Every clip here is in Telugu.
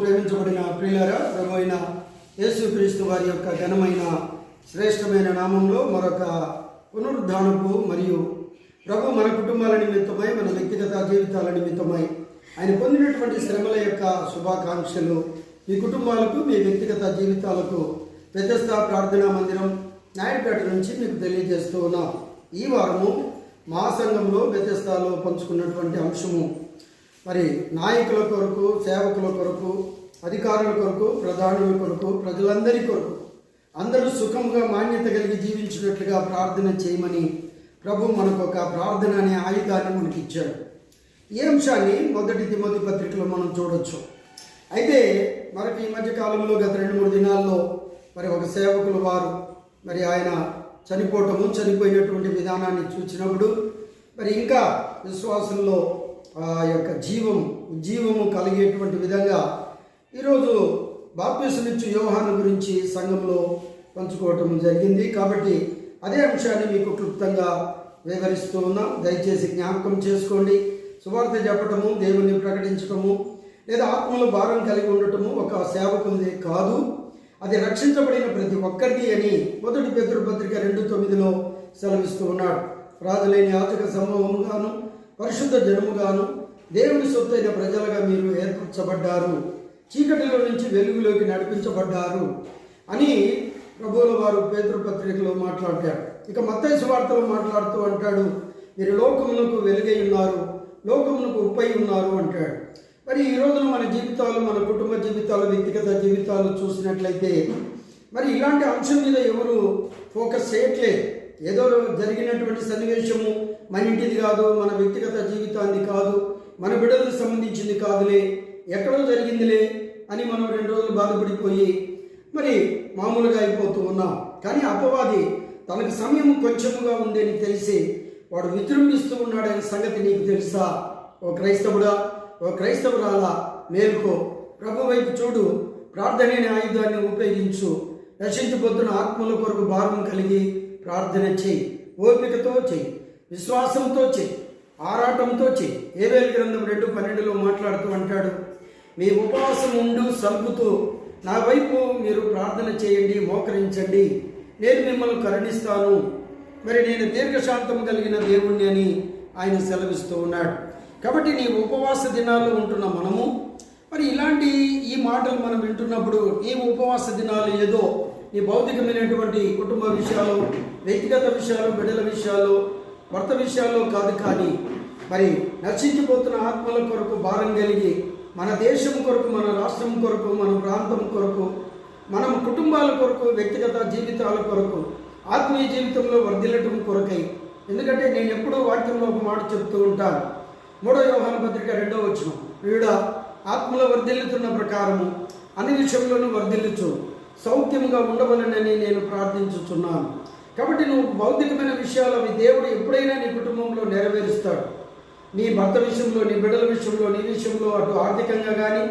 ప్రేమించబడిన ప్రియులారా ప్రభు అయిన యేసుక్రీస్తు వారి యొక్క ఘనమైన శ్రేష్టమైన నామంలో మరొక పునరుద్ధానపు మరియు ప్రభు మన కుటుంబాల నిమిత్తమై మన వ్యక్తిగత జీవితాల నిమిత్తమై ఆయన పొందినటువంటి శ్రమల యొక్క శుభాకాంక్షలు మీ కుటుంబాలకు మీ వ్యక్తిగత జీవితాలకు పెద్దస్థ ప్రార్థనా మందిరం నాయుడుపేట నుంచి మీకు తెలియజేస్తూ ఉన్నాం. ఈ వారము మా సంఘంలో పంచుకున్నటువంటి అంశము మరి నాయకుల కొరకు సేవకుల కొరకు అధికారుల కొరకు ప్రధానుల కొరకు ప్రజలందరి కొరకు అందరూ సుఖంగా మాన్యత కలిగి జీవించినట్లుగా ప్రార్థన చేయమని ప్రభు మనకు ఒక ప్రార్థన అనే ఆయుధాన్ని మనకి ఇచ్చాడు ఈ అంశాన్ని మొదటి తిమోతి పత్రికలో మనం చూడొచ్చు. అయితే మనకి ఈ మధ్య కాలంలో గత రెండు మూడు దినాల్లో మరి ఒక సేవకులు వారు మరి ఆయన చనిపోవటము చనిపోయినటువంటి విధానాన్ని చూసినప్పుడు మరి ఇంకా విశ్వాసంలో యొక్క జీవం జీవము కలిగేటువంటి విధంగా ఈరోజు బాప్తిసమిచ్చు యోహాను గురించి సంఘంలో పంచుకోవటం జరిగింది. కాబట్టి అదే అంశాన్ని మీకు క్లుప్తంగా వివరిస్తూ ఉన్నాం. దయచేసి జ్ఞాపకం చేసుకోండి. సువార్త చెప్పటము దేవుణ్ణి ప్రకటించటము లేదా ఆత్మలో భారం కలిగి ఉండటము ఒక సేవకులది కాదు. అది రక్షించబడిన ప్రతి ఒక్కరిది అని మొదటి పేదరు పత్రిక రెండు తొమ్మిదిలో సెలవిస్తూ ఉన్నాడు. రాజులేని యాచక సమూహముగాను పరిశుద్ధ జనముగాను దేవుని సొత్తైన ప్రజలుగా మీరు ఏర్పరచబడ్డారు. చీకటిలో నుంచి వెలుగులోకి నడిపించబడ్డారు అని ప్రభువుల వారు పేతృపత్రికలో మాట్లాడతారు మాట్లాడారు. ఇక మత్తైసు వార్తలో మాట్లాడుతూ అంటాడు మీరు లోకమునకు వెలుగై ఉన్నారు లోకమునకు ఉప్పై ఉన్నారు అంటాడు. మరి ఈ రోజున మన జీవితాలు మన కుటుంబ జీవితాలు వ్యక్తిగత జీవితాలు చూసినట్లయితే మరి ఇలాంటి అంశం మీద ఎవరు ఫోకస్ చేయట్లేదు. ఏదో జరిగినటువంటి సన్నివేశము మన ఇంటిది కాదు మన వ్యక్తిగత జీవితాన్ని కాదు మన బిడ్డలకు సంబంధించింది కాదులే ఎక్కడో జరిగిందిలే అని మనం రెండు రోజులు బాధపడిపోయి మరి మామూలుగా అయిపోతూ ఉన్నాం. కానీ అపవాది తనకు సమయం కొంచెముగా ఉందని తెలిసి వాడు విజృంభిస్తూ ఉన్నాడనే సంగతి నీకు తెలుసా? ఓ క్రైస్తవుడా ఓ క్రైస్తవురాలా మేలుకో. ప్రభు వైపు చూడు ప్రార్థన ఆయుధాన్ని ఉపయోగించు. నశించిపోతున్న ఆత్మల కొరకు భారం కలిగి ప్రార్థన చేయి ఓపికతో చేయి విశ్వాసంతో చేయి ఆరాటంతో చేయి. ఏవేలు గ్రంథం రెండు పన్నెండులో మాట్లాడుతూ అంటాడు మీ ఉపవాసం ఉండు సంపుతూ నా వైపు మీరు ప్రార్థన చేయండి మోకరించండి. నేను మిమ్మల్ని కరుణిస్తాను. మరి నేను దీర్ఘశాంతం కలిగిన దేవుణ్ణి అని ఆయన సెలవిస్తూ ఉన్నాడు. కాబట్టి నీ ఉపవాస దినాల్లో ఉంటున్న మనము మరి ఇలాంటి ఈ మాటలు మనం వింటున్నప్పుడు ఈ ఉపవాస దినాలు ఏదో నీ భౌతికమైనటువంటి కుటుంబ విషయాలు వ్యక్తిగత విషయాలు బిడ్డల విషయాలు భర్త విషయాల్లో కాదు కానీ మరి నశించిపోతున్న ఆత్మల కొరకు భారం కలిగి మన దేశం కొరకు మన రాష్ట్రం కొరకు మన ప్రాంతం కొరకు మనం కుటుంబాల కొరకు వ్యక్తిగత జీవితాల కొరకు ఆత్మీయ జీవితంలో వర్ధిల్లటం కొరకై ఎందుకంటే నేను ఎప్పుడూ వాక్యంలో ఒక మాట చెప్తూ ఉంటాను. మూడో వ్యవహార పత్రిక రెండో వచ్చిన వీడ ఆత్మలో వర్ధిల్లుతున్న ప్రకారము అన్ని విషయంలోనూ వర్ధిల్లుచు. సౌఖ్యంగా ఉండవలనని నేను ప్రార్థించుచున్నాను. కాబట్టి నువ్వు భౌతికమైన విషయాలు అవి దేవుడు ఎప్పుడైనా నీ కుటుంబంలో నెరవేరుస్తాడు. నీ భర్త విషయంలో నీ బిడ్డల విషయంలో నీ విషయంలో అటు ఆర్థికంగా కానీ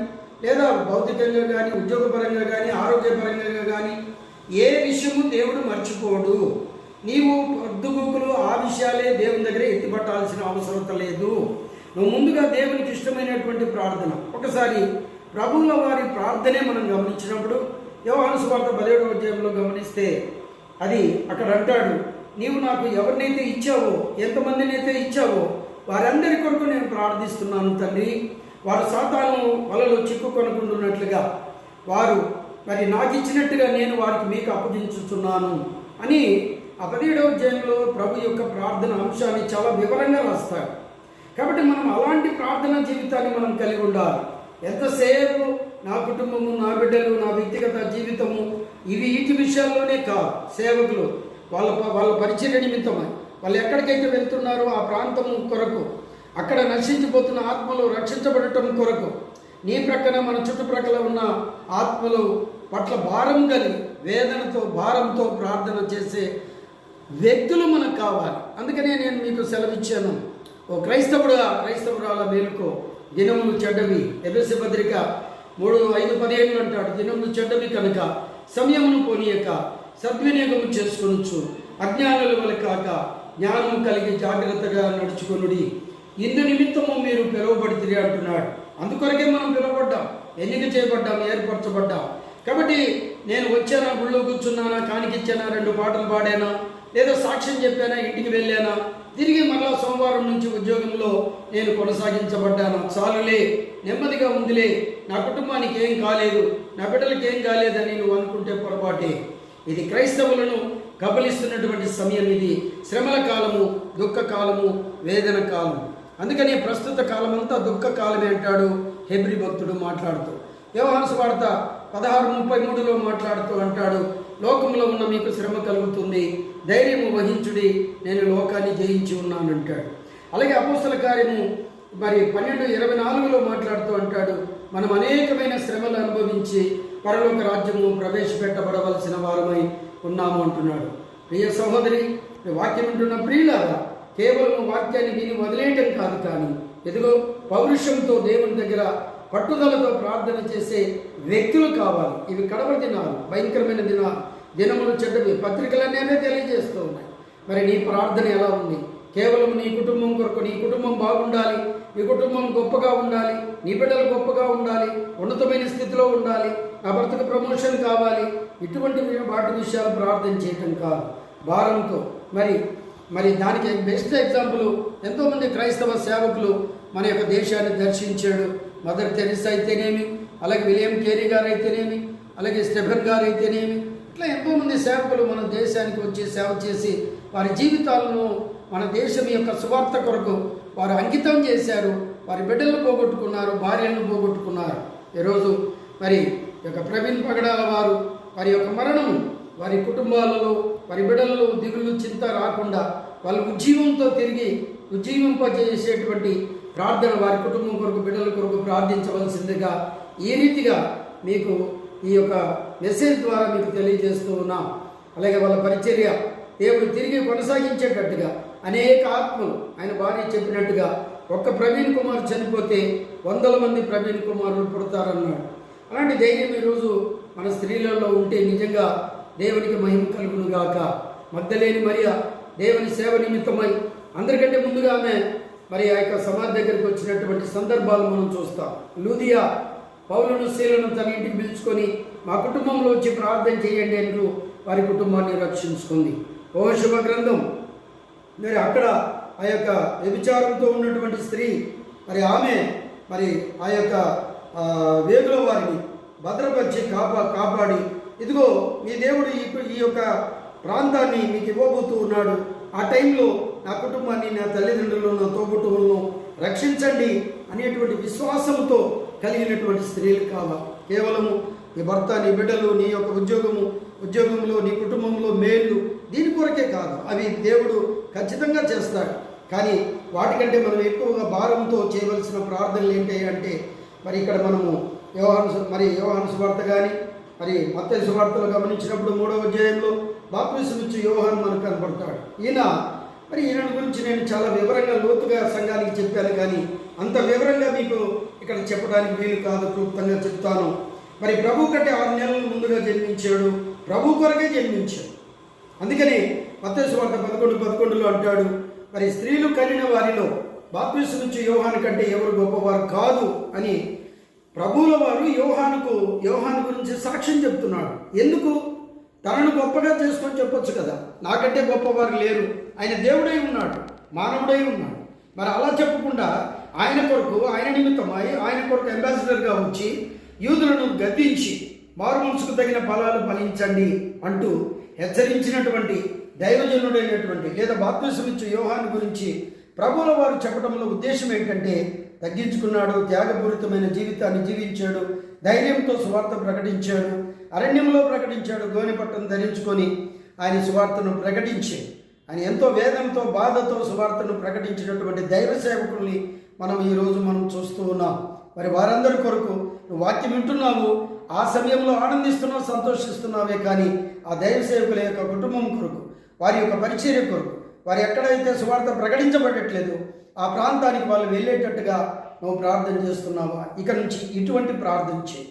లేదా భౌతికంగా కానీ ఉద్యోగపరంగా కానీ ఆరోగ్యపరంగా కానీ ఏ విషయము దేవుడు మర్చిపోడు. నీవు పొద్దుగూకులు ఆ విషయాలే దేవుని దగ్గర ఎత్తిపట్టాల్సిన అవసరం లేదు. నువ్వు ముందుగా దేవునికి ఇష్టమైనటువంటి ప్రార్థన. ఒకసారి ప్రభువుల వారి ప్రార్థనే మనం గమనించినప్పుడు యోహాను సువార్త పదిహేడవ అధ్యాయంలో గమనిస్తే అది అక్కడ అంటాడు నీవు నాకు ఎవరినైతే ఇచ్చావో ఎంతమందినైతే ఇచ్చావో వారందరి కొరకు నేను ప్రార్థిస్తున్నాను తండ్రి. వారు సాతాను వలలో చిక్కుకొనుకుంటున్నట్లుగా వారు మరి నాకు ఇచ్చినట్టుగా నేను వారికి మీకు అప్పగించుతున్నాను అని ఆ పదిహేడవ అధ్యాయంలో ప్రభు యొక్క ప్రార్థన అంశాన్ని చాలా వివరంగా రాస్తాడు. కాబట్టి మనం అలాంటి ప్రార్థన జీవితాన్ని మనం కలిగి ఉండాలి. ఎంతసేపు నా కుటుంబము నా బిడ్డలు నా వ్యక్తిగత జీవితము ఇవి వీటి విషయాల్లోనే కాదు. సేవకులు వాళ్ళ వాళ్ళ పరిచయ నిమిత్తమై వాళ్ళు ఎక్కడికైతే వెళ్తున్నారో ఆ ప్రాంతం కొరకు అక్కడ నశించిపోతున్న ఆత్మలు రక్షించబడటం కొరకు నీ ప్రక్కన మన చుట్టుప్రక్కల ఉన్న ఆత్మలు పట్ల భారం కలిగి వేదనతో భారంతో ప్రార్థన చేసే వ్యక్తులు మనకు కావాలి. అందుకనే నేను మీకు సెలవిచ్చాను. ఓ క్రైస్తవుడుగా క్రైస్తవురాల మేలుకో దినములు చెడ్డవి. ఎబెసి పత్రిక మూడు ఐదు పదిహేను అంటాడు దినములు చెడ్డవి కనుక సమయమును పోనీయక సద్వినియోగము చేసుకొనొచ్చు అజ్ఞానుల వల్ల కాక జ్ఞానము కలిగి జాగ్రత్తగా నడుచుకొనుడి. ఇందు నిమిత్తము మీరు పిలువబడితే అంటున్నాడు. అందుకొరకే మనం పిలువబడ్డాం. ఎన్నిక చేయబడ్డాం ఏర్పరచబడ్డాం. కాబట్టి నేను వచ్చానా గుళ్ళో కూర్చున్నానా కానికిచ్చానా రెండు పాటలు పాడానా లేదా సాక్ష్యం చెప్పానా ఇంటికి వెళ్ళానా తిరిగి మరలా సోమవారం నుంచి ఉద్యోగంలో నేను కొనసాగించబడ్డాను. చాలులే నెమ్మదిగా ఉందిలే. నా కుటుంబానికి ఏం కాలేదు నా బిడ్డలకి ఏం కాలేదని నువ్వు అనుకుంటే పొరపాటే. ఇది క్రైస్తవులను కబలిస్తున్నటువంటి సమయం ఇది. శ్రమల కాలము దుఃఖ కాలము వేదన కాలం. అందుకని ప్రస్తుత కాలమంతా దుఃఖ కాలమే అంటాడు హెబ్రి భక్తుడు మాట్లాడుతూ. వ్యవహార వార్త పదహారు ముప్పై మూడులో మాట్లాడుతూ అంటాడు లోకంలో ఉన్న మీకు శ్రమ కలుగుతుంది. ధైర్యము వహించుడి నేను లోకాన్ని జయించి ఉన్నాను అంటాడు అలాగే అపోస్తల కార్యము మరి పన్నెండు ఇరవై నాలుగులో మాట్లాడుతూ అంటాడు మనం అనేకమైన శ్రమలు అనుభవించి పరలోక రాజ్యము ప్రవేశపెట్టబడవలసిన వారమై ఉన్నాము అంటున్నాడు. ప్రియ సహోదరి వాక్యం ఉంటున్న ప్రియులారా కేవలం వాక్యాన్ని విని వదిలేయటం కాదు కానీ ఎదుగో పౌరుషంతో దేవుని దగ్గర పట్టుదలతో ప్రార్థన చేసే వ్యక్తులు కావాలి. ఇవి కడప దినాలు భయంకరమైన దినాలు దినములు చెడ్డవి. పత్రికలన్నీ తెలియజేస్తూ ఉన్నాయి. మరి నీ ప్రార్థన ఎలా ఉంది? కేవలం నీ కుటుంబం కొరకు నీ కుటుంబం బాగుండాలి నీ కుటుంబం గొప్పగా ఉండాలి నీ బిడ్డలు గొప్పగా ఉండాలి ఉన్నతమైన స్థితిలో ఉండాలి నా భర్తకు ప్రమోషన్ కావాలి. ఇటువంటి వాటి విషయాలు ప్రార్థన చేయటం కాదు. భారంతో మరి మరి దానికి బెస్ట్ ఎగ్జాంపుల్ ఎంతోమంది క్రైస్తవ సేవకులు మన యొక్క దేశాన్ని దర్శించాడు. మదర్ తెరిసా అయితేనేమి అలాగే విలియం కేరీ గారు అయితేనేమి అలాగే స్టెఫెన్ గారు అయితేనేమి ఇట్లా ఎంతోమంది సేవకులు మన దేశానికి వచ్చి సేవ చేసి వారి జీవితాలను మన దేశం యొక్క సువార్త కొరకు వారు అంకితం చేశారు వారి బిడ్డలను పోగొట్టుకున్నారు భార్యలను పోగొట్టుకున్నారు. ఈరోజు మరి యొక్క ప్రవీణ్ పగడాల వారు వారి యొక్క మరణం వారి కుటుంబాలలో వారి బిడ్డలలో దిగులు చింత రాకుండా వాళ్ళ ఉజ్జీవంతో తిరిగి ఉజ్జీవింపజేసేటువంటి ప్రార్థన వారి కుటుంబం కొరకు బిడ్డల కొరకు ప్రార్థించవలసిందిగా ఈ రీతిగా మీకు ఈ యొక్క మెసేజ్ ద్వారా మీకు తెలియజేస్తూ ఉన్నాం. అలాగే వాళ్ళ పరిచర్య దేవుడు తిరిగి కొనసాగించేటట్టుగా అనేక ఆత్మలు ఆయన భార్య చెప్పినట్టుగా ఒక్క ప్రవీణ్ కుమార్ చనిపోతే వందల మంది ప్రవీణ్ కుమారులు పుడతారన్నాడు. అలాంటి ధైర్యం ఈరోజు మన స్త్రీలలో ఉంటే నిజంగా దేవునికి మహిమ కలుగును గాక. మద్దలేని మరియ దేవుని సేవ నిమిత్తమై అందరికంటే ముందుగా ఆమె మరి ఆ యొక్క సమాధి దగ్గరికి వచ్చినటువంటి సందర్భాలు మనం చూస్తాం. లూదియా పౌలను శీలను తన ఇంటికి పిలుచుకొని మా కుటుంబంలో వచ్చి ప్రార్థన చేయండి అంటూ వారి కుటుంబాన్ని రక్షించుకుంది. ఓ గ్రంథం. మరి అక్కడ ఆ యొక్క వ్యభిచారంతో ఉన్నటువంటి స్త్రీ మరి ఆమె మరి ఆ యొక్క వేగుల వారిని భద్రపరిచి కాపా కాపాడి ఇదిగో మీ దేవుడు ఈ యొక్క ప్రాంతాన్ని మీకు ఇవ్వబోతూ ఉన్నాడు. ఆ టైంలో నా కుటుంబాన్ని నా తల్లిదండ్రులను నా తోబుట్టువులను రక్షించండి అనేటువంటి విశ్వాసంతో కలిగినటువంటి స్త్రీలు కావాలి కేవలము నీ భర్త నీ బిడ్డలు నీ యొక్క ఉద్యోగము ఉద్యోగంలో నీ కుటుంబంలో మేళ్ళు దీని కొరకే కాదు. అవి దేవుడు ఖచ్చితంగా చేస్తాడు. కానీ వాటికంటే మనం ఎక్కువగా భారంతో చేయవలసిన ప్రార్థనలు ఏంటి అంటే మరి ఇక్కడ మనము యోహాను మరి యోహాను సువార్త కానీ మరి మత్తయి సువార్తలు గమనించినప్పుడు మూడవ అధ్యాయంలో బాప్తిసం నుంచి యోహాను మనకు కనపడతాడు. ఈయన మరి ఈయన గురించి నేను చాలా వివరంగా లోతుగా సంఘానికి చెప్పాను కానీ అంత వివరంగా మీకు ఇక్కడ చెప్పడానికి వీలు కాదు క్లుప్తంగా చెప్తాను. మరి ప్రభు కంటే ఆరు నెలల ముందుగా జన్మించాడు ప్రభు కొరకే జన్మించాడు. అందుకని మత్తయి వార్త పదకొండు పదకొండులో అంటాడు మరి స్త్రీలు కలిగిన వారిలో బాప్తిసం నుంచి యోహాను కంటే ఎవరు గొప్పవారు కాదు అని ప్రభువుల వారు యోహానుకు యోహాను గురించి సాక్ష్యం చెప్తున్నాడు. ఎందుకు? తనను గొప్పగా చేసుకొని చెప్పొచ్చు కదా. నాకంటే గొప్పవారు లేరు. ఆయన దేవుడై ఉన్నాడు మానవుడై ఉన్నాడు. మరి అలా చెప్పకుండా ఆయన కొరకు ఆయన నిమిత్తమై ఆయన కొరకు అంబాసిడర్గా వచ్చి యూదులను గద్దించి మారు మనసుకు తగిన ఫలాలు ఫలించండి అంటూ హెచ్చరించినటువంటి దైవజనుడైనటువంటి లేదా బాప్తిసం ఇచ్చే గురించి ప్రభువుల వారు చెప్పడంలో ఉద్దేశం ఏంటంటే తగ్గించుకున్నాడు త్యాగపూరితమైన జీవితాన్ని జీవించాడు ధైర్యంతో సువార్త ప్రకటించాడు అరణ్యంలో ప్రకటించాడు గోనెపట్టను ధరించుకొని ఆయన సువార్తను ప్రకటించాడు. ఆయన ఎంతో వేదంతో బాధతో సువార్తను ప్రకటించినటువంటి దైవ సేవకుల్ని మనం ఈరోజు మనం చూస్తూ ఉన్నాం. మరి వారందరి కొరకు నువ్వు వాక్యం వింటున్నావు ఆ సమయంలో ఆనందిస్తున్నావు సంతోషిస్తున్నావే కానీ ఆ దైవ సేవకుల యొక్క కుటుంబం కొరకు వారి యొక్క పరిచర్య కొరకు వారు ఎక్కడైతే సువార్త ప్రకటించబడట్లేదు ఆ ప్రాంతానికి వాళ్ళు వెళ్ళేటట్టుగా నువ్వు ప్రార్థన చేస్తున్నావా? ఇక నుంచి ఇటువంటి ప్రార్థన చేయి.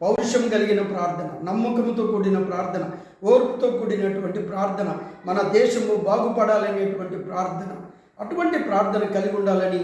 పౌరుషం కలిగిన ప్రార్థన నమ్మకంతో కూడిన ప్రార్థన ఓర్పుతో కూడినటువంటి ప్రార్థన. మన దేశము బాగుపడాలనేటువంటి ప్రార్థన. అటువంటి ప్రార్థన కలిగి ఉండాలని